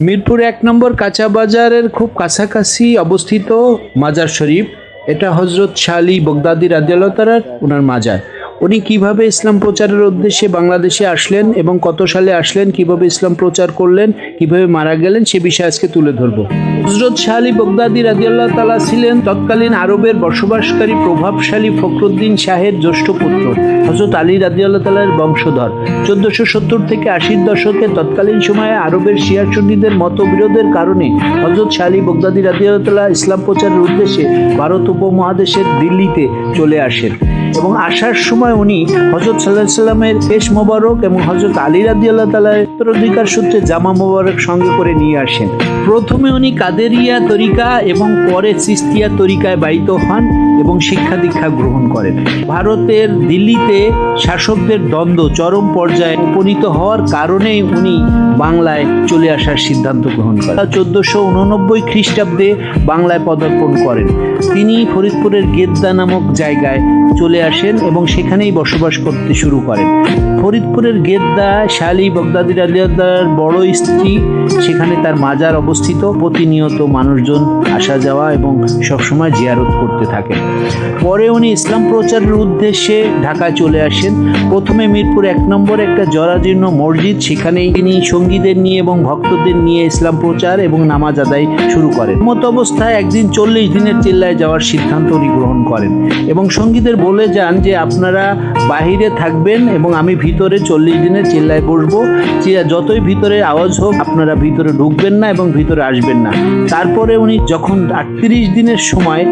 মিরপুর এক নম্বর কাঁচা বাজারের খুব কাছাকাছি অবস্থিত মাজার শরীফ। এটা হজরত শালি বগদাদি রাজিয়ালতার ওনার মাজার। উনি কীভাবে ইসলাম প্রচারের উদ্দেশ্যে বাংলাদেশে আসলেন এবং কত সালে আসলেন, কীভাবে ইসলাম প্রচার করলেন, কীভাবে মারা গেলেন, সে বিষয়ে আজকে তুলে ধরবো। হজরত শাহ আলী বগদাদি রাজিয়াল্লাহ তালা ছিলেন তৎকালীন আরবের বসবাসকারী প্রভাবশালী ফখরুদ্দিন শাহের জ্যেষ্ঠ পুত্র। হজরত আলী রাজিয়াল্লাহ তালার বংশধর। চোদ্দশো সত্তর থেকে আশির দশকে তৎকালীন সময়ে আরবের শিয়া সুন্নিদের মতবিরোধের কারণে হজরত শাহ আলী বগদাদি রাজিয়াল্লাহ ইসলাম প্রচারের উদ্দেশ্যে ভারত উপমহাদেশের দিল্লিতে চলে আসেন। এবং আসার সময় উনি হজরত সাল্লাহ সাল্লামের পেশ মোবারক এবং হজরত আলী রাদি আল্লাহ তালার উত্তরাধিকার সূত্রে জামা মোবারক সঙ্গে করে নিয়ে আসেন। প্রথমে উনি কাদেরিয়া তরিকা এবং পরে সিস্তিয়া তরিকায় বাহিত হন এবং শিক্ষা দীক্ষা গ্রহণ করেন। ভারতের দিল্লিতে শাসকদের দ্বন্দ্ব চরম পর্যায়ে উপনীত হওয়ার কারণেই উনি বাংলায় চলে আসার সিদ্ধান্ত গ্রহণ করেন। চোদ্দশো উননব্বই খ্রিস্টাব্দে বাংলায় পদার্পণ করেন। তিনি ফরিদপুরের গেদ্দা নামক জায়গায় চলে আসেন এবং সেখানেই বসবাস করতে শুরু করেন। ফরিদপুরের গেদ্দা শালি বগদাদি রাজিয়াদার বড় স্ত্রী, সেখানে তার মাজার অবস্থিত প্রতিনিয়ত মানুষজন আসা যাওয়া এবং সবসময় জিয়ারত করতে থাকেন। পরে উনি ইসলাম প্রচারের উদ্দেশ্যে ঢাকায় চলে আসেন। প্রথমে মিরপুর এক নম্বর একটা জরাজীর্ণ মসজিদ, সেখানেই তিনি সঙ্গীদের নিয়ে এবং ভক্তদের নিয়ে ইসলাম প্রচার এবং নামাজ আদায় শুরু করেন। মত অবস্থায় একদিন চল্লিশ দিনের চিল্লায় যাওয়ার সিদ্ধান্ত উনি গ্রহণ করেন এবং সঙ্গীদের বলে যান যে, আপনারা বাহিরে থাকবেন এবং আমি ভিতরে চল্লিশ দিনের চিল্লায় বসবো। যতই ভিতরে আওয়াজ হোক, আপনারা ভিতরে ঢুকবেন না এবং ভিতরে আসবেন না। তারপরে উনি যখন আটত্রিশ দিনের সময়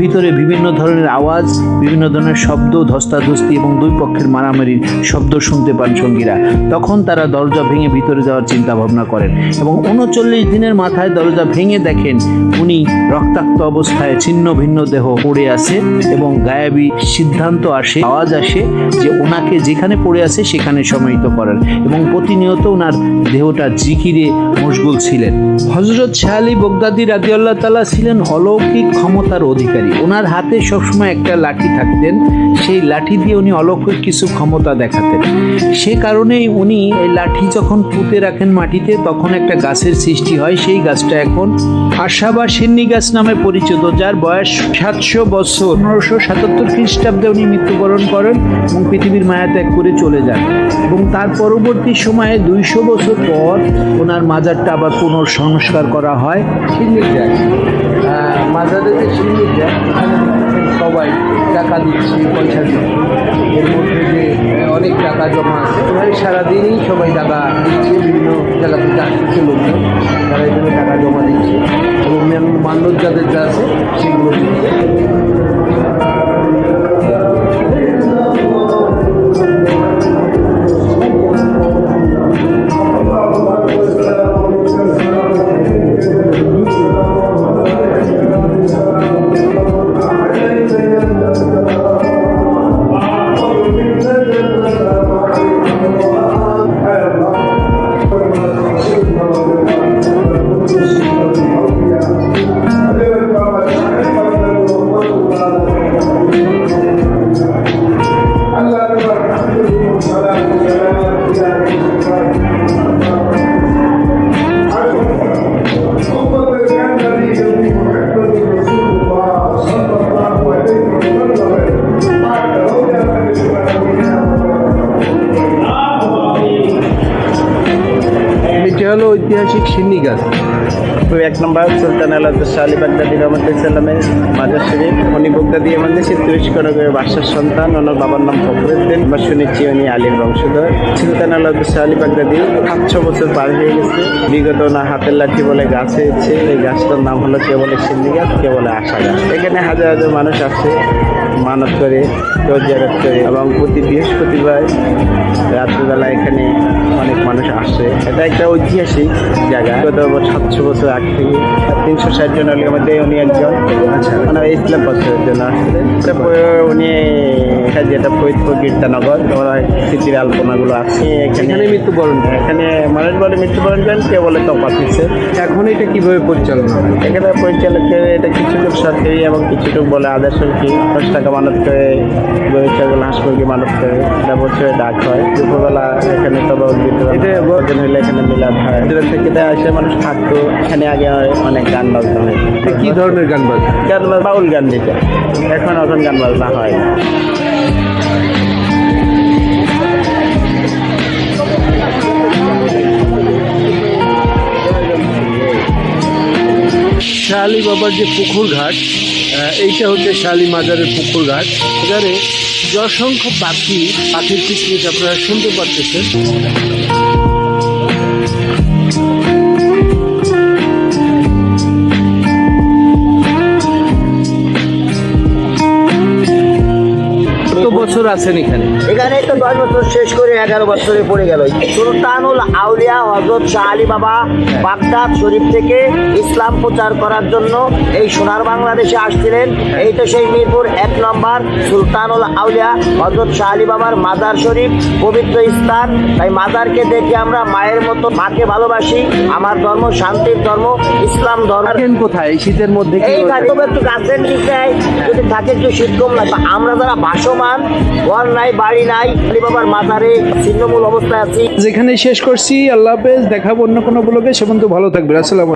ভিতরে বিভিন্ন ধরনের আওয়াজ, বিভিন্ন ধরনের শব্দ, ধস্তাধস্তি এবং দুই পক্ষের মারামারির শব্দ শুনতে পান সঙ্গীরা, তখন তারা দরজা ভেঙে ভিতরে যাওয়ার চিন্তা ভাবনা করেন এবং উনচল্লিশ দিনের মাথায় দরজা ভেঙে দেখেন উনি রক্তাক্ত অবস্থায় ছিন্ন ভিন্ন দেহ পড়ে আছে এবং গায়াবি সিদ্ধান্ত আসে, আওয়াজ আসে যে ওনাকে যেখানে পড়ে আছে সেখানে সমাহিত করেন এবং প্রতিনিয়ত ওনার দেহটা জিকিরে মশগুল ছিলেন। হজরত শাহ আলী বগদাদি রাজিউল্লাহ তালা ছিলেন অলৌকিক ক্ষমতার অধিকারী। ওনার হাতে সবসময় একটা লাঠি থাকতেন। সেই লাঠি দিয়ে উনি অলৌকিক কিছু ক্ষমতা দেখাতেন। সে কারণেই উনি এই লাঠি যখন পুঁতে রাখেন মাটিতে, তখন একটা গাছের সৃষ্টি হয়। সেই গাছটা এখন আশা বা সিন্নি গাছ নামে পরিচিত, যার বয়স সাতশো বছর। পনেরোশো সাতাত্তর খ্রিস্টাব্দে উনি মৃত্যুবরণ করেন এবং পৃথিবীর মায়া ত্যাগ করে চলে যান। এবং তার পরবর্তী সময়ে দুইশো বছর পর ওনার মাজারটা আবার পুনর্সংস্কার করা হয়। সিন্নি গাছ মাজারে যে সিন্নি গাছ সবাই টাকা দিচ্ছে, পয়সা দিচ্ছে। এর মধ্যে যে অনেক টাকা জমা আছে। সারাদিনই সবাই টাকা দিচ্ছে, বিভিন্ন জায়গা থেকে আসছে লোকজন। তারা এখানে টাকা জমা দিচ্ছে। এবং যাদের যা আছে, সেগুলো দিচ্ছে। হলো ঐতিহাসিক সিন্নি গাছ। এক নম্বর, সুলতান আল্লাহ আলী বাগদাদি রহমতুল্লামের মাজার শরীফ। উনি বগদাদি আমাদের তুরস্কনগরের বাসার সন্তান, ওনার বাবার নাম ফখরুদ্দিন, আমরা শুনেছি উনি আলীর বংশধর। সুলতান আল্লাহ আলী বাগদাদি সাতশো বছর পার হয়ে গেছে। বিগত ওনার হাতের লাঠি বলে গাছ হয়েছে। এই গাছটার নাম হলো কে বলে সিন্ধি গাছ, কেবল আশা গাছ। এখানে হাজার হাজার মানুষ আসে। মানত করে জিয়ারত করে এবং প্রতি বৃহস্পতিবার রাত্রিবেলা এখানে অনেক মানুষ আসে। এটা একটা ঐতিহাসিক জায়গা। গত সাতশো বছর আগ থেকে তিনশো ষাট জনের মধ্যে উনি একজন। আচ্ছা। ওনার ইসলাম প্রচারের জন্য আসছে উনি এখানে যেটা ফরিদপুর কীর্তনগর ওনার স্মৃতির আলপনাগুলো আছে। এখানে মৃত্যুবরণ। এখানে মানুষ বলে মৃত্যুবরণ করেন কেউ বলে তফাত হচ্ছে এখন এটা কীভাবে পরিচালনা এখানে পরিচালকের এটা কিছু লোক সরকারি এবং কিছু লোক বলে আদার সরকারি দশ টাকা টাকা মানত করে গরু ছাগল হাঁস মুরগি মানত করে এটা বছরে ডাক হয়। দুপুরবেলা এখানে তবা উদ্ভিদ এটা হইলে এখানে মিলাদ হয়। থেকে এসে মানুষ থাকতো এখানে আগে অনেক গান বাজনা হয়। কি ধরনের গান বাজনা? গান বাজ- বাউল গান দিতে। এখন এখন গান বাজনা হয়। শালি বাবার যে পুকুর ঘাট এইটা হচ্ছে শালি মাজারের পুকুর ঘাট। এখানে অসংখ্য পাখি পাখির পিকনিক আপনারা শুনতে পাচ্ছেন বছর আছেন এখানে? এখানে তো দশ বছর শেষ করে এগারো বছরে পড়ে গেল। সুলতানুল আউলিয়া হজরত শাহ আলী বাবা বাগদাদ শরীফ থেকে ইসলাম প্রচার করার জন্য এই সোনার বাংলাদেশে আসছিলেন। এই তো সেই মিরপুর এক নম্বর সুলতানুল আউলিয়া হজরত শাহ আলী বাবার মাজার শরীফ পবিত্র স্থান। তাই মাজারকে দেখে আমরা মায়ের মতো মাকে ভালোবাসি। আমার ধর্ম শান্তির ধর্ম ইসলাম ধর্ম। কোথায়? শীতের মধ্যে এই একটু গাছের নিচে যদি থাকে একটু শীত কম আমরা যারা ভাসমান ঘর নাই, বাড়ি নাই আলী বাবার মাথারে ছিন্নমূল অবস্থায় আছি। যেখানে শেষ করছি, আল্লাহ হাফেজ, দেখাবো অন্য কোনো ব্লগে। সে বন্ধু ভালো থাকবে আসসালাম